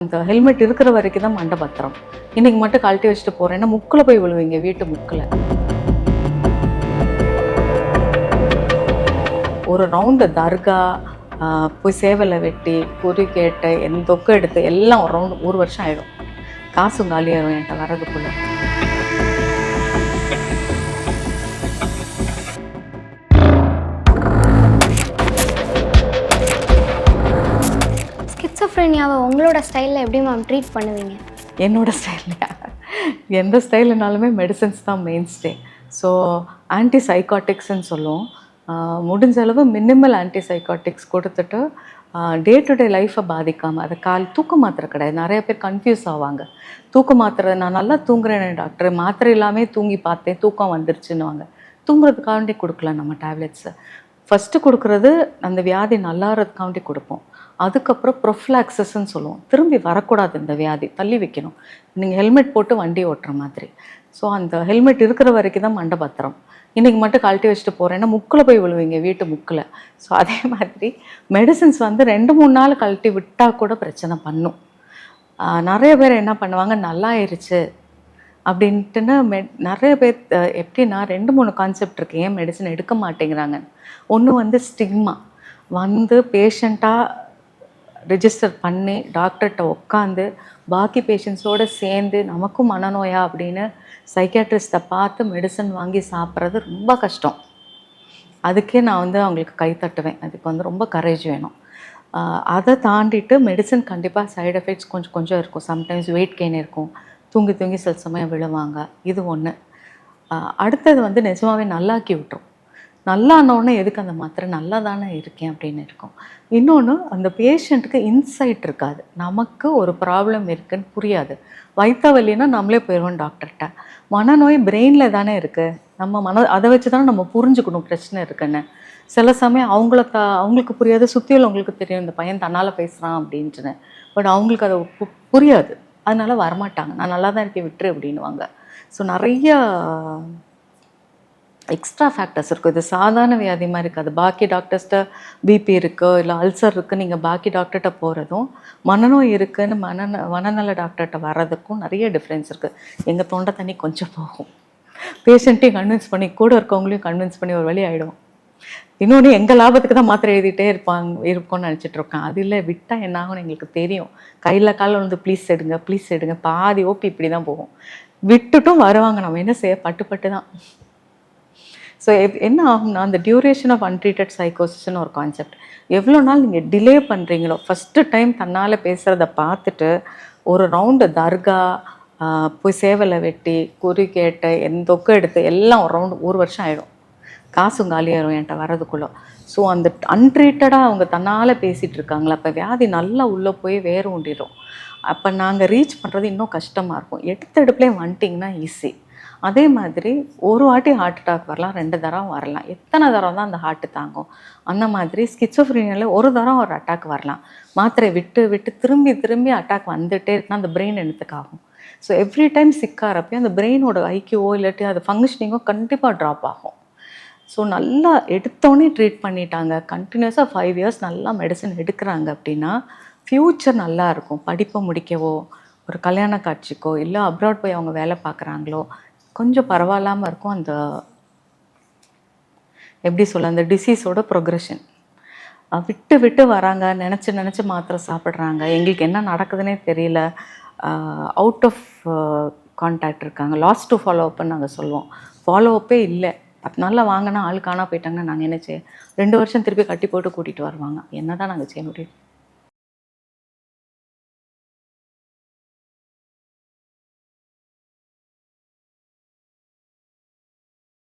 இந்த ஹெல்மெட் இருக்கிற வரைக்கும் தான் மண்டை பத்திரம் இன்னைக்கு மட்டும் கழட்டி வச்சுட்டு போறேன்னா முக்கில் போய் விழுவீங்க? வீட்டு முக்கில். ஒரு ரவுண்டு தர்கா ஆஹ், போய் சேவலை வெட்டி குறி கேட்டு எந்த தொக்கு எடுத்து எல்லாம் ஒரு ரவுண்டு ஒரு வருஷம் ஆயிடும். காசும் காலியாகும் என்கிட்ட வர்றதுக்குள்ள. ஸ்கிட்ஸோஃப்ரெனியாவை உங்களோட ஸ்டைலில் எப்படி மேம் ட்ரீட் பண்ணுவீங்க? என்னோட ஸ்டைல்லையா எந்த ஸ்டைலுனாலுமே மெடிசன்ஸ் தான் மெயின் ஸ்டே ஸோ ஆன்டி சைக்காட்டிக்ஸ்ன்னு சொல்லுவோம் முடிஞ்ச அளவு மினிமல் ஆன்டி சைக்காட்டிக்ஸ் கொடுத்துட்டு டே டு டே லைஃப்பை பாதிக்காமல் அது கால் தூக்க மாத்திரை கிடையாது. நிறைய பேர் கன்ஃபியூஸ் ஆவாங்க. தூக்க மாத்திரை நான் நல்லா தூங்குறேனே டாக்டர் மாத்திரை இல்லாமல் தூங்கி பார்த்தேன் தூக்கம் வந்துருச்சுன்னுவாங்க. தூங்குறதுக்காண்டி கொடுக்கல நம்ம டேப்லெட்ஸை ஃபஸ்ட்டு கொடுக்குறது அந்த வியாதி நல்லாறதுக்காண்டி கொடுப்போம். அதுக்கப்புறம் ப்ரொஃப்ளாக்சஸ்ன்னு சொல்லுவோம். திரும்பி வரக்கூடாது இந்த வியாதி. தள்ளி வைக்கணும். நீங்கள் ஹெல்மெட் போட்டு வண்டி ஓட்டுற மாதிரி. ஸோ அந்த ஹெல்மெட் இருக்கிற வரைக்கும் தான் மண்டை பத்திரம் இன்றைக்கி மட்டும் கழட்டி வச்சுட்டு போகிறேன்னா முக்கில் போய் விழுவீங்க வீட்டு முக்கில். ஸோ அதே மாதிரி மெடிசின்ஸ் வந்து ரெண்டு மூணு நாள் கழட்டி விட்டால் கூட பிரச்சனை பண்ணும். நிறைய பேர் என்ன பண்ணுவாங்க? நல்லா ஆயிடுச்சு அப்படின்ட்டுன்னு மெ நிறைய பேர் எப்படின்னா ரெண்டு மூணு கான்செப்ட் இருக்கு ஏன் மெடிசன் எடுக்க மாட்டேங்கிறாங்க. ஒன்று வந்து ஸ்டிக்மா வந்து பேஷண்ட்டாக ரிஜிஸ்டர் பண்ணி டாக்டர்கிட்ட உட்காந்து பாக்கி பேஷண்ட்ஸோடு சேர்ந்து நமக்கும் மனநோயா அப்படின்னு சைக்காட்ரிஸ்ட்டை பார்த்து மெடிசன் வாங்கி சாப்பிட்றது ரொம்ப கஷ்டம். அதுக்கே நான் வந்து அவங்களுக்கு கை தட்டுவேன். அதுக்கு வந்து ரொம்ப கரேஜ் வேணும். அதை தாண்டிட்டு மெடிசன் கண்டிப்பாக சைடு எஃபெக்ட்ஸ் கொஞ்சம் கொஞ்சம் இருக்கும். சம்டைம்ஸ் வெயிட் கெயின் இருக்கும். தூங்கி தூங்கி சில சமயம் விழுவாங்க. இது ஒன்று அடுத்தது வந்து நிஜமாகவே நல்லாக்கி விட்டுரும். நல்லானோடனே எதுக்கு அந்த மாத்திரை? நல்லா தானே இருக்கேன் அப்படின்னு இருக்கும். இன்னொன்று அந்த பேஷண்ட்டுக்கு இன்சைட் இருக்காது. நமக்கு ஒரு ப்ராப்ளம் இருக்குன்னு புரியாது. வயிற்று வலின்னா நம்மளே போயிடுவோம் டாக்டர்கிட்ட. மனநோய் பிரெயினில் தானே இருக்குது நம்ம மன அதை வச்சு தானே நம்ம புரிஞ்சுக்கணும் பிரச்சனை இருக்குன்னு. சில சமயம் அவங்கள த அவங்களுக்கு புரியாது. சுற்றி உள்ளவங்களுக்கு தெரியும். இந்த பையன் தன்னால் பேசுகிறான் அப்படின்ட்டுன்னு. பட் அவங்களுக்கு அதை பு- புரியாது. அதனால வரமாட்டாங்க. நான் நல்லா தான் இருக்கேன் விட்டுரு அப்படின்னுவாங்க. ஸோ நிறைய எக்ஸ்ட்ரா ஃபேக்டர்ஸ் இருக்கும் இது சாதாரண வியாதி மாதிரி இருக்காது பாக்கி டாக்டர்ஸ்ட்ட பிபி இருக்குது இல்லை அல்சர் இருக்குது நீங்கள் பாக்கி டாக்டர்கிட்ட போகிறதும் மனநோய் இருக்குன்னு மனந மனநல டாக்டர்கிட்ட வர்றதுக்கும் நிறைய டிஃப்ரென்ஸ் இருக்குது எங்கள் தொண்டை தண்ணி கொஞ்சம் போகும். பேஷண்ட்டையும் கன்வின்ஸ் பண்ணி கூட இருக்கவங்களையும் கன்வின்ஸ் பண்ணி ஒரு வழி ஆகிடும் இன்னொன்று எங்கள் லாபத்துக்கு தான் மாத்திரை எழுதிட்டே இருப்பாங்க இருப்போம்னு நினச்சிட்டு இருக்கேன் அது இல்லை விட்டால் என்ன ஆகும்னு எங்களுக்கு தெரியும். கையில் காலில் வந்து ப்ளீஸ் எடுங்க ப்ளீஸ் எடுங்க. பாதி ஓப்பி இப்படி தான் போகும். விட்டுட்டும் வருவாங்க. நம்ம என்ன செய்ய? பட்டு பட்டு தான் ஸோ என்ன ஆகும்னா அந்த டியூரேஷன் ஆஃப் அன்ட்ரீட்டட் சைக்கோசிஸ்னு ஒரு கான்செப்ட் எவ்வளோ நாள் நீங்கள் டிலே பண்ணுறீங்களோ ஃபஸ்ட்டு டைம் தன்னால் பேசுகிறத பார்த்துட்டு ஒரு ரவுண்டு தர்கா போய் சேவலை வெட்டி குறி கேட்டு எந்த தொக்கு எடுத்து எல்லாம் ஒரு ரவுண்டு ஒரு வருஷம் ஆயிடும். காசும் காலியாயிரும் என்கிட்ட வர்றதுக்குள்ளே. ஸோ அந்த அன்ட்ரீட்டடாக அவங்க தன்னால் பேசிகிட்டு இருக்காங்களா? அப்போ வியாதி நல்லா உள்ளே போய் வேறு ஊண்டிடும் அப்போ நாங்கள் ரீச் பண்ணுறது இன்னும் கஷ்டமாக இருக்கும். எடுத்த எடுப்புலேயே வந்துட்டிங்கன்னா ஈஸி அதே மாதிரி ஒரு வாட்டி ஹார்ட் அட்டாக் வரலாம் ரெண்டு தரம் வரலாம். எத்தனை தரம் தான் அந்த ஹார்ட்டு தாங்கும். அந்த மாதிரி ஸ்கிச்சோஃப்ரீனியில் ஒரு தரம் ஒரு அட்டாக் வரலாம். மாத்திரை விட்டு விட்டு திரும்பி திரும்பி அட்டாக் வந்துகிட்டே இருக்குன்னா அந்த பிரெயின் எடுத்துக்காகும் ஸோ எவ்ரி டைம் சிக்காரப்பையும் அந்த பிரெயினோட ஐக்கியோ இல்லாட்டி அது ஃபங்க்ஷனிங்கோ கண்டிப்பாக ட்ராப் ஆகும். ஸோ நல்லா எடுத்தோடனே ட்ரீட் பண்ணிட்டாங்க. கண்டினியூஸாக ஃபைவ் இயர்ஸ் நல்லா மெடிசன் எடுக்கிறாங்க அப்படின்னா ஃப்யூச்சர் நல்லா இருக்கும். படிப்பை முடிக்கவோ ஒரு கல்யாண காட்சிக்கோ இல்லை அப்ராட் போய் அவங்க வேலை பார்க்குறாங்களோ கொஞ்சம் பரவாயில்லாமல் இருக்கும் அந்த எப்படி சொல்ல அந்த டிசீஸோட ப்ரொக்ரெஷன் விட்டு விட்டு வராங்க நினச்சி நினச்சி மாத்திரை சாப்பிட்றாங்க. எங்களுக்கு என்ன நடக்குதுன்னே தெரியல. அவுட் ஆஃப் கான்டாக்ட் இருக்காங்க. லாஸ்ட் டு ஃபாலோ அப்னு நாங்கள் சொல்லுவோம். ஃபாலோ அப்பே இல்லை. பத்து நாளில் வாங்கினா ஆள் காணா போயிட்டாங்கன்னா நாங்கள் என்ன செய்ய ரெண்டு வருஷம் திருப்பி கட்டி போட்டு கூட்டிகிட்டு வருவாங்க. என்ன தான் நாங்கள் செய்ய முடியும்.